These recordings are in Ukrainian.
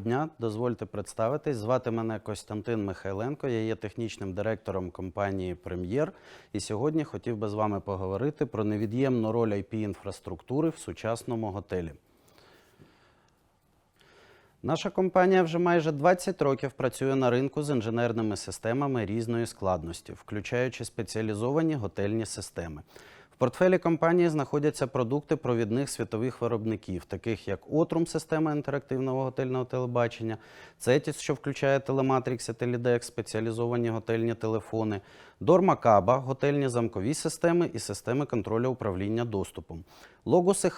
дня. Дозвольте представитись. Звати мене Костянтин Михайленко. Я є технічним директором компанії Прем'єр. І сьогодні хотів би з вами поговорити про невід'ємну роль IP-інфраструктури в сучасному готелі. Наша компанія вже майже 20 років працює на ринку з інженерними системами різної складності, включаючи спеціалізовані готельні системи. Портфелі компанії знаходяться продукти провідних світових виробників, таких як Отрум, система інтерактивного готельного телебачення, Цетіс, що включає телематрікс і Телідекс, спеціалізовані готельні телефони, Дорма Каба, готельні замкові системи і системи контролю управління доступом. Логос і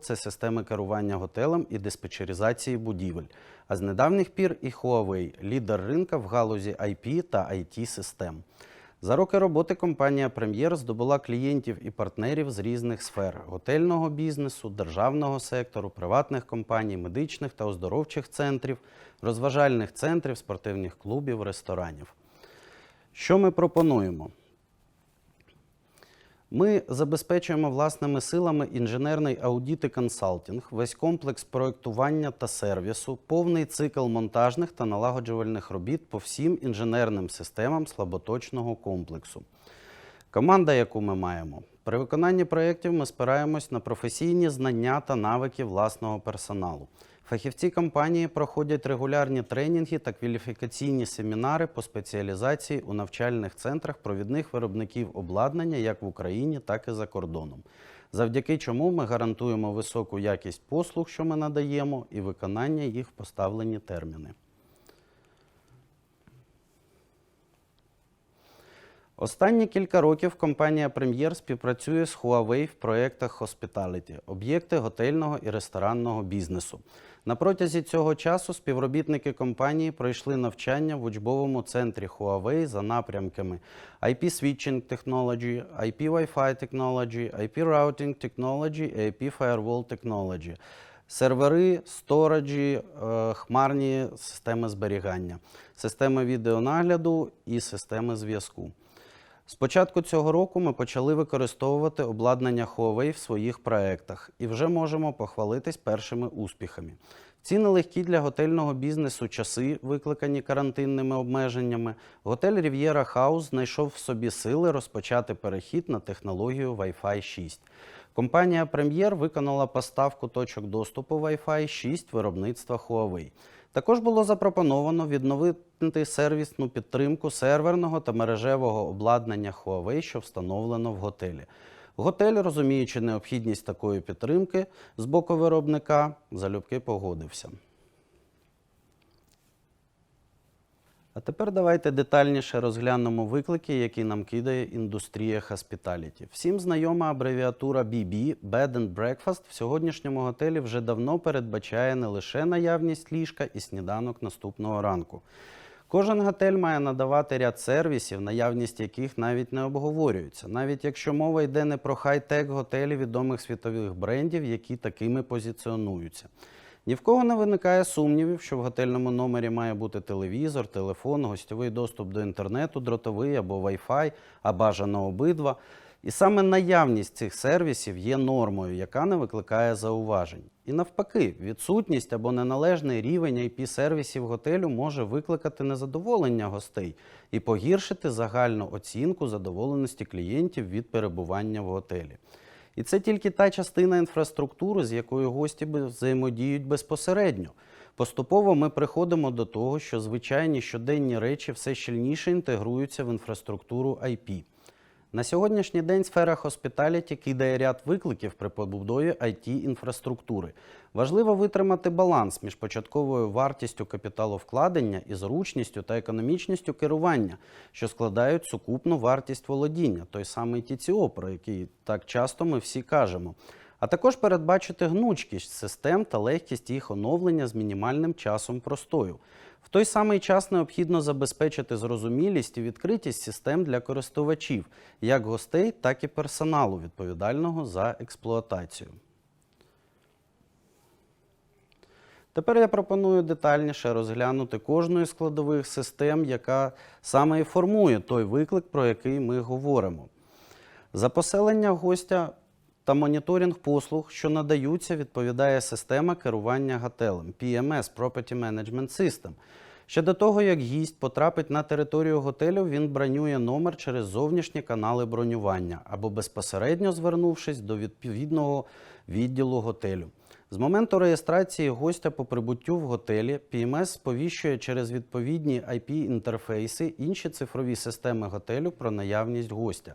це системи керування готелем і диспетчеризації будівель. А з недавніх пір і Huawei – лідер ринка в галузі IP та IT систем. За роки роботи компанія Прем'єр здобула клієнтів і партнерів з різних сфер готельного бізнесу, державного сектору, приватних компаній, медичних та оздоровчих центрів, розважальних центрів, спортивних клубів, ресторанів. Що ми пропонуємо? Ми забезпечуємо власними силами інженерний аудіт і консалтинг, весь комплекс проєктування та сервісу, повний цикл монтажних та налагоджувальних робіт по всім інженерним системам слаботочного комплексу. Команда, яку ми маємо, при виконанні проєктів ми спираємось на професійні знання та навики власного персоналу. Фахівці компанії проходять регулярні тренінги та кваліфікаційні семінари по спеціалізації у навчальних центрах провідних виробників обладнання як в Україні, так і за кордоном. Завдяки чому ми гарантуємо високу якість послуг, що ми надаємо, і виконання їх в поставлені терміни. Останні кілька років компанія Прем'єр співпрацює з Huawei в проєктах Hospitality – об'єкти готельного і ресторанного бізнесу. На протязі цього часу співробітники компанії пройшли навчання в учбовому центрі Huawei за напрямками IP Switching Technology, IP Wi-Fi Technology, IP Routing Technology і IP Firewall Technology. Сервери, стораджі, е, хмарні системи зберігання, системи відеонагляду і системи зв'язку. З початку цього року ми почали використовувати обладнання Huawei в своїх проектах і вже можемо похвалитись першими успіхами. Ці нелегкі для готельного бізнесу часи, викликані карантинними обмеженнями, готель Riviera House знайшов в собі сили розпочати перехід на технологію Wi-Fi 6. Компанія Premier виконала поставку точок доступу Wi-Fi 6 виробництва Huawei. Також було запропоновано відновити сервісну підтримку серверного та мережевого обладнання Huawei, що встановлено в готелі. Готель, розуміючи необхідність такої підтримки з боку виробника, залюбки погодився. А тепер давайте детальніше розглянемо виклики, які нам кидає індустрія Hospitality. Всім знайома абревіатура BB – Bed and Breakfast в сьогоднішньому готелі вже давно передбачає не лише наявність ліжка і сніданок наступного ранку. Кожен готель має надавати ряд сервісів, наявність яких навіть не обговорюється, навіть якщо мова йде не про хай-тек готелі відомих світових брендів, які такими позиціонуються. Ні в кого не виникає сумнівів, що в готельному номері має бути телевізор, телефон, гостьовий доступ до інтернету, дротовий або Wi-Fi, а бажано обидва. І саме наявність цих сервісів є нормою, яка не викликає зауважень. І навпаки, відсутність або неналежний рівень IP-сервісів готелю може викликати незадоволення гостей і погіршити загальну оцінку задоволеності клієнтів від перебування в готелі. І це тільки та частина інфраструктури, з якою гості взаємодіють безпосередньо. Поступово ми приходимо до того, що звичайні щоденні речі все щільніше інтегруються в інфраструктуру IP. На сьогоднішній день сфера Hospitality кидає ряд викликів при побудові IT-інфраструктури. Важливо витримати баланс між початковою вартістю капіталовкладення і зручністю та економічністю керування, що складають сукупну вартість володіння, той самий TCO, про який так часто ми всі кажемо. А також передбачити гнучкість систем та легкість їх оновлення з мінімальним часом простою. В той самий час необхідно забезпечити зрозумілість і відкритість систем для користувачів, як гостей, так і персоналу, відповідального за експлуатацію. Тепер я пропоную детальніше розглянути кожну із складових систем, яка саме і формує той виклик, про який ми говоримо. За поселення гостя та моніторинг послуг, що надаються, відповідає система керування готелем PMS Property Management System. Ще до того, як гість потрапить на територію готелю, він бронює номер через зовнішні канали бронювання або безпосередньо звернувшись до відповідного відділу готелю. З моменту реєстрації гостя по прибуттю в готелі PMS сповіщує через відповідні IP-інтерфейси інші цифрові системи готелю про наявність гостя.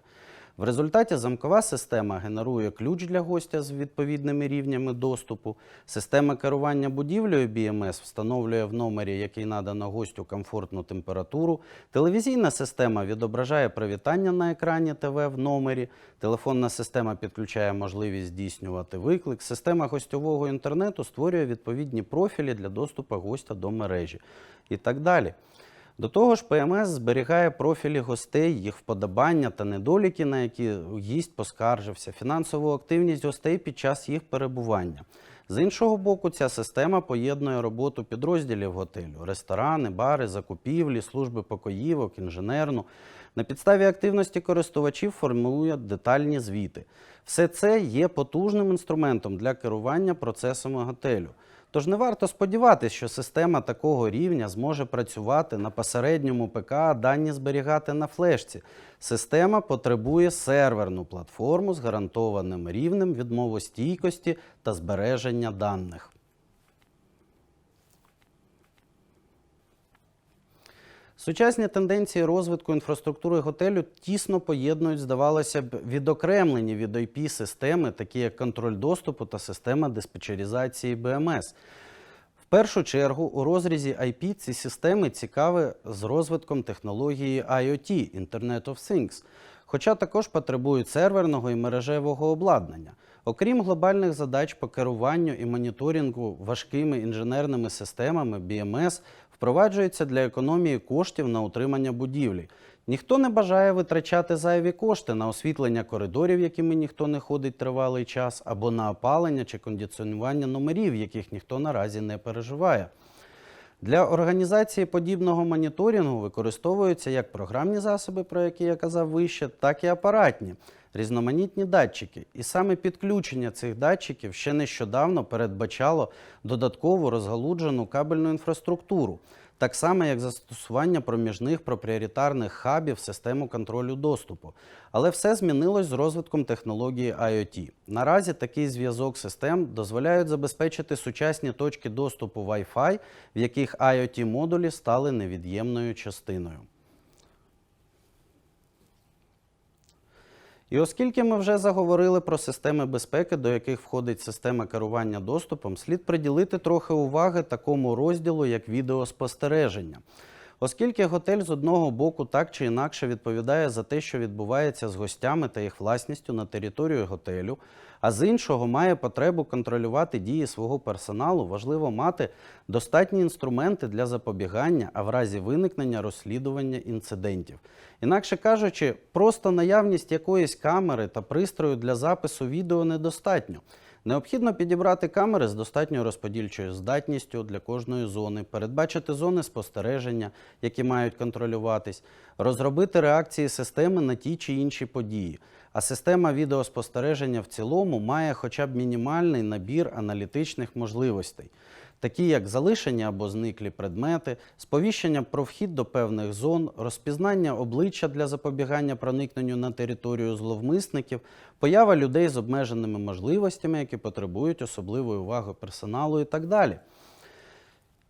В результаті замкова система генерує ключ для гостя з відповідними рівнями доступу. Система керування будівлею BMS встановлює в номері, який надано гостю комфортну температуру. Телевізійна система відображає привітання на екрані ТВ в номері. Телефонна система підключає можливість здійснювати виклик. Система гостьового інтернету створює відповідні профілі для доступу гостя до мережі і так далі. До того ж, ПМС зберігає профілі гостей, їх вподобання та недоліки, на які гість поскаржився, фінансову активність гостей під час їх перебування. З іншого боку, ця система поєднує роботу підрозділів готелю: ресторани, бари, закупівлі, служби покоївок, інженерну. На підставі активності користувачів формує детальні звіти. Все це є потужним інструментом для керування процесами готелю. Тож не варто сподіватися, що система такого рівня зможе працювати на посередньому ПК, а дані зберігати на флешці. Система потребує серверну платформу з гарантованим рівнем відмовостійкості та збереження даних. Сучасні тенденції розвитку інфраструктури готелю тісно поєднують, здавалося б, відокремлені від IP-системи, такі як контроль доступу та система диспетчеризації БМС. В першу чергу у розрізі IP ці системи цікаві з розвитком технології IoT Internet of Things, хоча також потребують серверного і мережевого обладнання. Окрім глобальних задач по керуванню і моніторингу важкими інженерними системами BMS впроваджується для економії коштів на утримання будівлі. Ніхто не бажає витрачати зайві кошти на освітлення коридорів, якими ніхто не ходить тривалий час, або на опалення чи кондиціонування номерів, яких ніхто наразі не переживає. Для організації подібного моніторингу використовуються як програмні засоби, про які я казав вище, так і апаратні, різноманітні датчики. І саме підключення цих датчиків ще нещодавно передбачало додаткову розгалуджену кабельну інфраструктуру, так само як застосування проміжних пропріоритарних хабів систему контролю доступу. Але все змінилось з розвитком технології IoT. Наразі такий зв'язок систем дозволяють забезпечити сучасні точки доступу Wi-Fi, в яких IoT-модулі стали невід'ємною частиною. І оскільки ми вже заговорили про системи безпеки, до яких входить система керування доступом, слід приділити трохи уваги такому розділу, як відеоспостереження. Оскільки готель з одного боку так чи інакше відповідає за те, що відбувається з гостями та їх власністю на території готелю, а з іншого має потребу контролювати дії свого персоналу, важливо мати достатні інструменти для запобігання, а в разі виникнення розслідування інцидентів. Інакше кажучи, просто наявність якоїсь камери та пристрою для запису відео недостатньо. Необхідно підібрати камери з достатньою розподільчою здатністю для кожної зони, передбачити зони спостереження, які мають контролюватись, розробити реакції системи на ті чи інші події. А система відеоспостереження в цілому має хоча б мінімальний набір аналітичних можливостей, такі як залишені або зниклі предмети, сповіщення про вхід до певних зон, розпізнання обличчя для запобігання проникненню на територію зловмисників, поява людей з обмеженими можливостями, які потребують особливої уваги персоналу і так далі.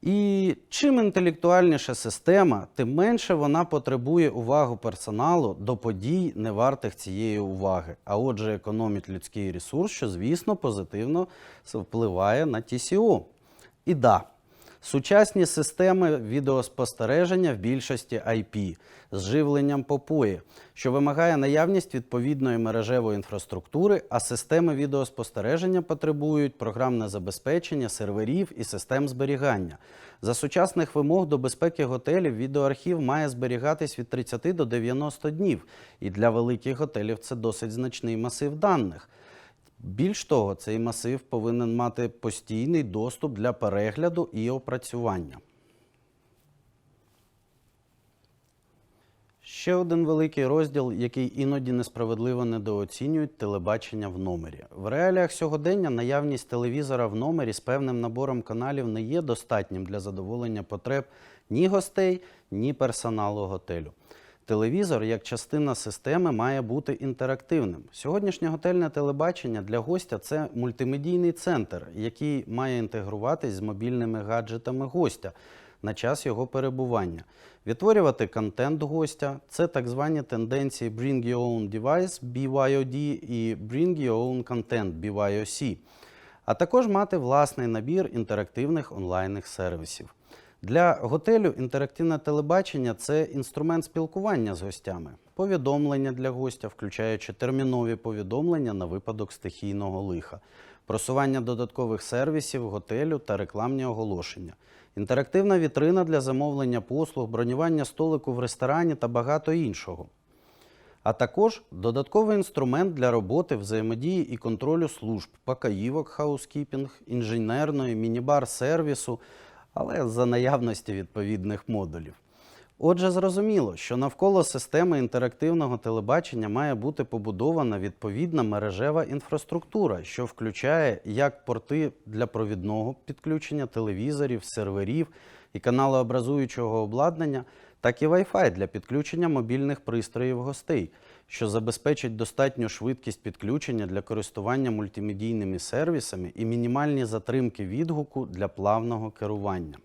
І чим інтелектуальніша система, тим менше вона потребує увагу персоналу до подій, не вартих цієї уваги. А отже, економить людський ресурс, що, звісно, позитивно впливає на TCO. І да, сучасні системи відеоспостереження в більшості IP з живленням попої, що вимагає наявність відповідної мережевої інфраструктури, а системи відеоспостереження потребують програмне забезпечення серверів і систем зберігання. За сучасних вимог до безпеки готелів відеоархів має зберігатись від 30 до 90 днів, і для великих готелів це досить значний масив даних. Більш того, цей масив повинен мати постійний доступ для перегляду і опрацювання. Ще один великий розділ, який іноді несправедливо недооцінюють телебачення в номері. В реаліях сьогодення наявність телевізора в номері з певним набором каналів не є достатнім для задоволення потреб ні гостей, ні персоналу готелю. Телевізор як частина системи має бути інтерактивним. Сьогоднішнє готельне телебачення для гостя це мультимедійний центр, який має інтегруватись з мобільними гаджетами гостя на час його перебування. Відтворювати контент гостя це так звані тенденції Bring Your Own Device BYOD і Bring Your Own Content BYOC, а також мати власний набір інтерактивних онлайнних сервісів. Для готелю інтерактивне телебачення це інструмент спілкування з гостями, повідомлення для гостя, включаючи термінові повідомлення на випадок стихійного лиха, просування додаткових сервісів готелю та рекламні оголошення, інтерактивна вітрина для замовлення послуг, бронювання столику в ресторані та багато іншого. А також додатковий інструмент для роботи, взаємодії і контролю служб, покоївок, хаускіпінг, інженерної, мінібар сервісу, але за наявності відповідних модулів. Отже, зрозуміло, що навколо системи інтерактивного телебачення має бути побудована відповідна мережева інфраструктура, що включає як порти для провідного підключення телевізорів, серверів і каналообразуючого обладнання, так і Wi-Fi для підключення мобільних пристроїв гостей, що забезпечить достатню швидкість підключення для користування мультимедійними сервісами і мінімальні затримки відгуку для плавного керування.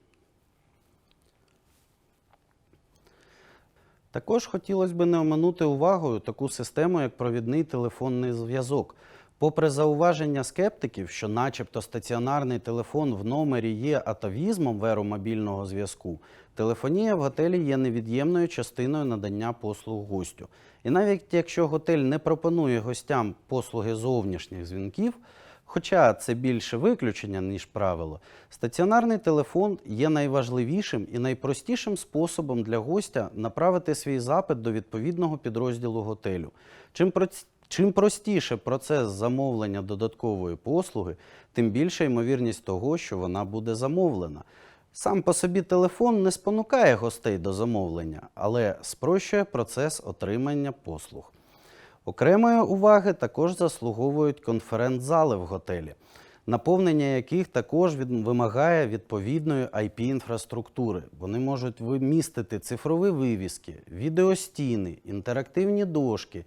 Також хотілося б не оминути увагою таку систему, як провідний телефонний зв'язок. Попри зауваження скептиків, що начебто стаціонарний телефон в номері є атавізмом в еру мобільного зв'язку, телефонія в готелі є невід'ємною частиною надання послуг гостю. І навіть якщо готель не пропонує гостям послуги зовнішніх дзвінків, Хоча це більше виключення, ніж правило, стаціонарний телефон є найважливішим і найпростішим способом для гостя направити свій запит до відповідного підрозділу готелю. Чим Чим простіше процес замовлення додаткової послуги, тим більша ймовірність того, що вона буде замовлена. Сам по собі телефон не спонукає гостей до замовлення, але спрощує процес отримання послуг. Окремої уваги також заслуговують конференц-зали в готелі, наповнення яких також вимагає відповідної IP-інфраструктури. Вони можуть вимістити цифрові вивіски, відеостіни, інтерактивні дошки,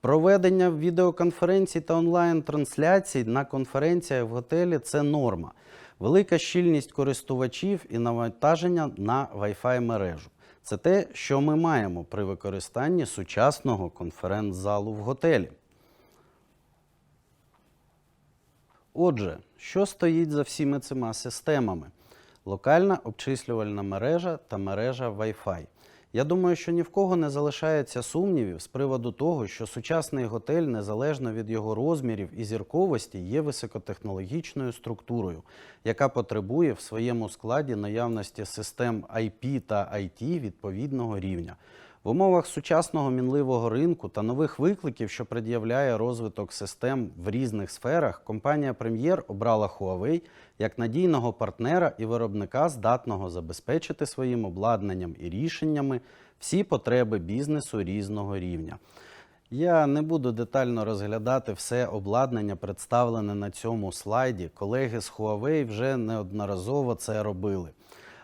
Проведення відеоконференцій та онлайн-трансляцій на конференціях в готелі це норма. Велика щільність користувачів і навантаження на Wi-Fi мережу. Це те, що ми маємо при використанні сучасного конференц-залу в готелі. Отже, що стоїть за всіми цими системами? Локальна обчислювальна мережа та мережа Wi-Fi. Я думаю, що ні в кого не залишається сумнівів з приводу того, що сучасний готель, незалежно від його розмірів і зірковості, є високотехнологічною структурою, яка потребує в своєму складі наявності систем IP та IT відповідного рівня. В умовах сучасного мінливого ринку та нових викликів, що пред'являє розвиток систем в різних сферах, компанія Прем'єр обрала Huawei як надійного партнера і виробника, здатного забезпечити своїм обладнанням і рішеннями всі потреби бізнесу різного рівня. Я не буду детально розглядати все обладнання, представлене на цьому слайді. Колеги з Huawei вже неодноразово це робили.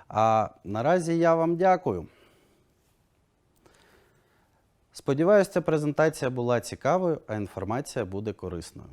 А наразі я вам дякую. Сподіваюся, ця презентація була цікавою, а інформація буде корисною.